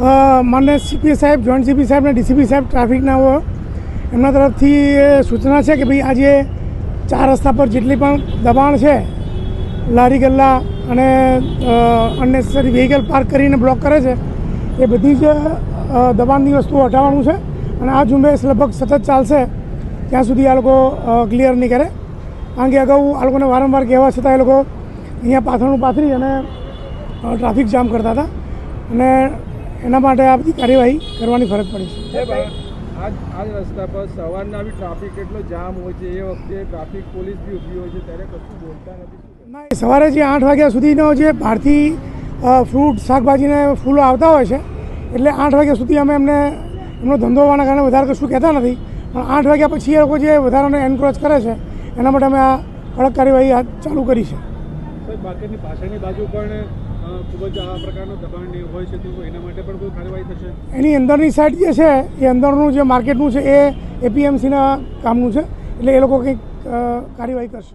માન્ય સીપી સાહેબ joint CP સાહેબ અને ડીસીપી સાહેબ ટ્રાફિકના એમના તરફથી સૂચના છે કે ભાઈ આજે ચાર રસ્તા પર જેટલી પણ દબાણ છે, લારી ગલ્લા અને અનનેસેસરી વ્હીકલ પાર્ક કરીને બ્લોક કરે છે, એ બધી જ દબાણની વસ્તુઓ હટાવવાનું છે અને આ ઝુંબેશ લગભગ સતત ચાલશે, ત્યાં સુધી આ લોકો ક્લિયર નહીં કરે. કારણ કે અગાઉ આ લોકોને વારંવાર કહેવા છતાં એ લોકો અહીંયા પાથરણું પાથરી અને ટ્રાફિક જામ કરતા હતા અને એના માટે આ બધી કાર્યવાહી કરવાની ફરજ પડી છે. આજ રસ્તા પર સવારના બી ટ્રાફિક કેટલો જામ હોય છે એ વખતે ટ્રાફિક પોલીસ બી ઊભી હોય છે ત્યારે કશું બોલતા નથી. ના સવારે જે આઠ વાગ્યા સુધીનો જે બહારથી ફ્રૂટ શાકભાજીને ફૂલો આવતા હોય છે એટલે આઠ વાગ્યા સુધી અમે એમને એમનો ધંધો હોવાના કારણે વધારે કશું કહેતા નથી પણ આઠ વાગ્યા પછી એ લોકો જે વધારાને એન્કરેજ કરે છે એના માટે અમે આ કડક કાર્યવાહી ચાલુ કરી છે. બાકીની પાછળની બાજુ પણ એની અંદરની સાઈડ જે છે, એ અંદરનું જે માર્કેટનું છે, એ એપીએમસીના કામનું છે. એટલે એ લોકો કંઈક કાર્યવાહી કરશે.